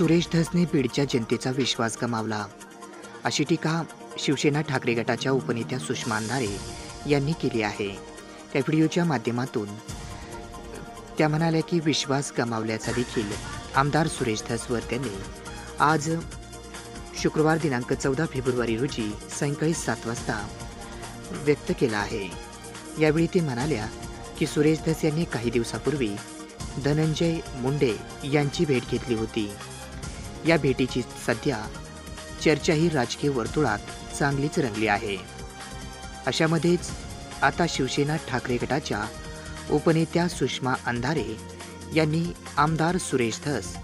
सुरेश धसने बीडच्या जनतेचा विश्वास गमावला. अशी टीका शिवसेना ठाकरे गटाच्या उपनेत्या सुषमा अंधारे यांनी केली आहे. त्या व्हिडिओच्या माध्यमातून त्या म्हणाल्या की विश्वास गमावल्याचा देखील आमदार सुरेश धसवर त्यांनी आज शुक्रवार दिनांक चौदा फेब्रुवारी रोजी सायंकाळी सात वाजता व्यक्त केला आहे. यावेळी ते म्हणाल्या की सुरेश धस यांनी काही दिवसापूर्वी धनंजय मुंडे यांची भेट घेतली होती. या भेटीची सध्या चर्चा ही राजकीय वर्तुळात चांगलीच रंगली आहे. अशामध्येच आता शिवसेना ठाकरे गटाच्या उपनेत्या सुषमा अंधारे यांनी आमदार सुरेश धस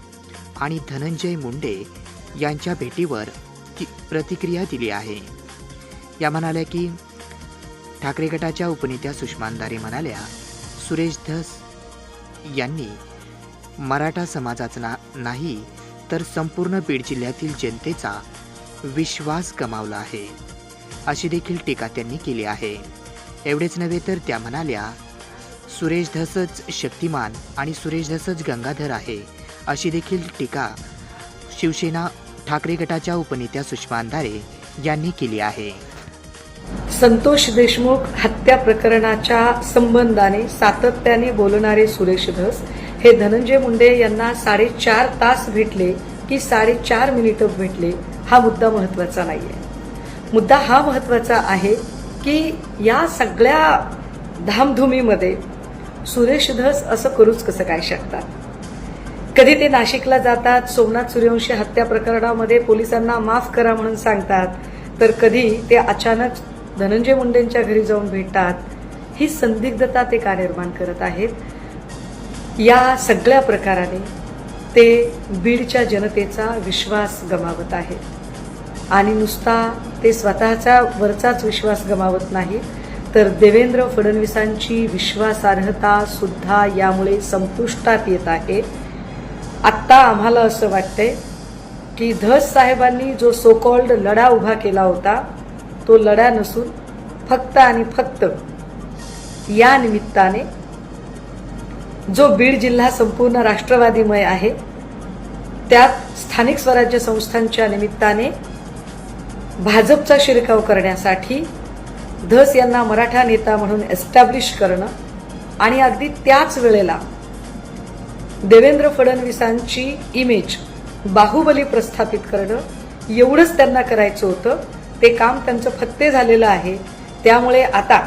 आणि धनंजय मुंडे यांच्या भेटीवर की प्रतिक्रिया दिली आहे. या म्हणाल्या की ठाकरे गटाच्या उपनेत्या सुषमा अंधारे म्हणाल्या सुरेश धस यांनी मराठा समाजाचा ना नाही तर संपूर्ण बीड जिल्ह्यातील जनतेचा विश्वास गमावला आहे. अशी देखील टीका त्यांनी केली आहे. एवढेच नव्हे तर त्या म्हणाल्या सुरेश धसच शक्तिमान आणि सुरेश धसच गंगाधर आहे अशी देखील टीका शिवसेना ठाकरे गटाच्या उपनेत्या सुषमा अंधारे यांनी केली आहे. संतोष देशमुख हत्या प्रकरणाच्या संबंधाने सातत्याने बोलणारे सुरेश धस हे धनंजय मुंडे यांना साडेचार तास भेटले की साडेचार मिनिटं भेटले हा मुद्दा महत्त्वाचा नाही आहे मुद्दा हा महत्त्वाचा आहे की या सगळ्या धामधुमीमध्ये सुरेश धस असं करूच कसं काय शकतात? कधी ते नाशिकला जातात सोमनाथ सूर्यवंशी हत्या प्रकरणामध्ये पोलिसांना माफ करा म्हणून सांगतात तर कधी ते अचानक धनंजय मुंडेंच्या घरी जाऊन भेटतात ही संदिग्धता ते का निर्माण करत आहेत. या सगळ्या प्रकाराने ते बीडच्या जनतेचा विश्वास गमावत आहेत. आणि नुसता ते स्वतःचा वरचाच विश्वास गमावत नाही तर देवेंद्र फडणवीसांची विश्वासार्हता सुद्धा यामुळे संपुष्टात येत आहे. आत्ता आम्हाला असं वाटतंय की धस साहेबांनी जो सोकॉल्ड लढा उभा केला होता तो लढा नसून फक्त आणि फक्त या निमित्ताने जो बीड जिल्हा संपूर्ण राष्ट्रवादीमय आहे त्यात स्थानिक स्वराज्य संस्थांच्या निमित्ताने भाजपचा शिरकाव करण्यासाठी धस यांना मराठा नेता म्हणून एस्टॅब्लिश करणं आणि अगदी त्याच वेळेला देवेंद्र फडणवीसांची इमेज बाहुबली प्रस्थापित करणं एवढंच त्यांना करायचं होतं. ते काम त्यांचं फत्ते झालेलं आहे. त्यामुळे आता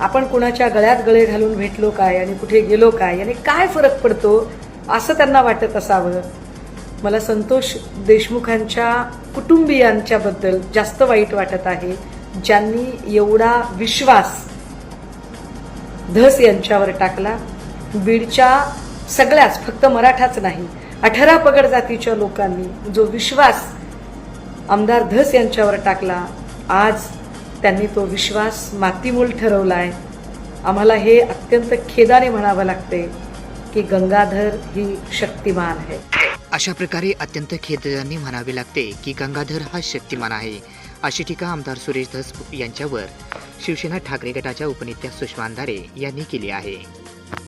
आपण कुणाच्या गळ्यात गळे घालून भेटलो काय आणि कुठे गेलो काय याने काय फरक पडतो असं त्यांना वाटत असावं. मला संतोष देशमुखांच्या कुटुंबियांच्याबद्दल जास्त वाईट वाटत आहे ज्यांनी एवढा विश्वास धस यांच्यावर टाकला. बीडच्या सगळ्याच फक्त मराठाच नाही अठरा पगड जातीच्या लोकांनी जो विश्वास आमदार धस यांच्यावर टाकला आज त्यांनी तो विश्वास मातीमोल ठरवला आहे आम्हाला हे अत्यंत खेदाने म्हणावं लागते की गंगाधर ही शक्तिमान आहे. अशा प्रकारे अत्यंत खेदाने म्हणावे लागते की गंगाधर हा शक्तिमान आहे. अशी टीका आमदार सुरेश धस यांच्यावर शिवसेना ठाकरे गटाच्या उपनेत्या सुषमा अंधारे यांनी केली आहे.